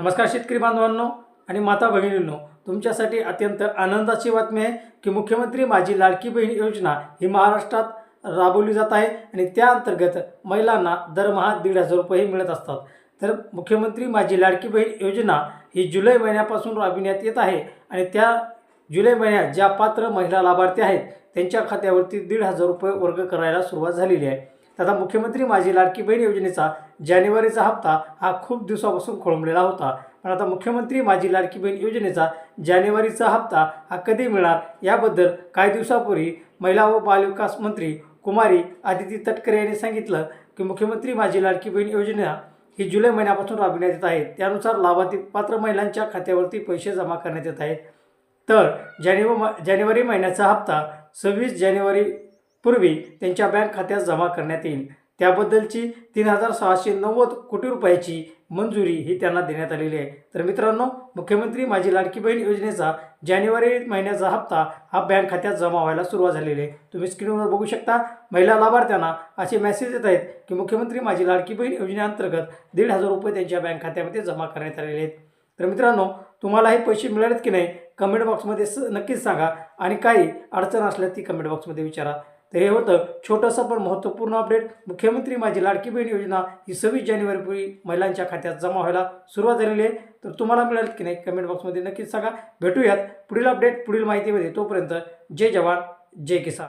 नमस्कार शेतकरी बांधवांनो आणि माता भगिनींनो तुमच्यासाठी अत्यंत आनंदाची बातमी आहे की मुख्यमंत्री माझी लाडकी बहीण योजना ही महाराष्ट्रात राबवली जात आहे आणि त्या अंतर्गत महिलांना दरमहा दीड हजार रुपये मिळत असतात. तर मुख्यमंत्री माझी लाडकी बहीण योजना ही जुलै महिन्यापासून राबविण्यात येत आहे आणि त्या जुलै महिन्यात ज्या पात्र महिला लाभार्थी आहेत त्यांच्या खात्यावरती दीड हजार रुपये वर्ग करायला सुरुवात झालेली आहे. तथा मुख्यमंत्री माझी लाडकी बहीण योजनेचा जानेवारीचा हप्ता हा खूप दिवसापासून खोळंबलेला होता. पण आता मुख्यमंत्री माझी लाडकी बहीण योजनेचा जानेवारीचा हप्ता हा कधी मिळणार याबद्दल काही दिवसापूर्वी महिला व बालविकास मंत्री कुमारी आदिती तटकरे यांनी सांगितलं की मुख्यमंत्री माझी लाडकी बहीण योजना ही जुलै महिन्यापासून राबविण्यात येत आहे. त्यानुसार लाभार्थी पात्र महिलांच्या खात्यावरती पैसे जमा करण्यात येत आहेत. तर जानेवारी जानेवारी महिन्याचा हप्ता सव्वीस जानेवारी पूर्वी त्यांच्या बँक खात्यात जमा करण्यात येईल. त्याबद्दलची तीन हजार सहाशे नव्वद कोटी रुपयाची मंजुरी ही त्यांना देण्यात आलेली आहे. तर मित्रांनो मुख्यमंत्री माझी लाडकी बहीण योजनेचा जानेवारी महिन्याचा हप्ता हा बँक खात्यात जमा व्हायला सुरुवात झालेली आहे. तुम्ही स्क्रीनवर बघू शकता महिला लाभार्थ्यांना असे मेसेज येत आहेत की मुख्यमंत्री माझी लाडकी बहीण योजनेअंतर्गत दीड हजार रुपये त्यांच्या बँक खात्यामध्ये जमा करण्यात आलेले आहेत. तर मित्रांनो तुम्हाला हे पैसे मिळालेत की नाही कमेंट बॉक्समध्ये स नक्कीच सांगा आणि काही अडचण असल्यास ती कमेंट बॉक्समध्ये विचारा. तर हे होतं छोटंसं पण महत्त्वपूर्ण अपडेट मुख्यमंत्री माझी लाडकी बहीण योजना ही सव्वीस जानेवारीपूर्वी महिलांच्या खात्यात जमा व्हायला सुरुवात झालेली आहे. तर तुम्हाला मिळेल की नाही कमेंट बॉक्समध्ये नक्कीच सांगा. भेटूयात पुढील अपडेट पुढील माहितीमध्ये. तोपर्यंत जय जवान जय किसान.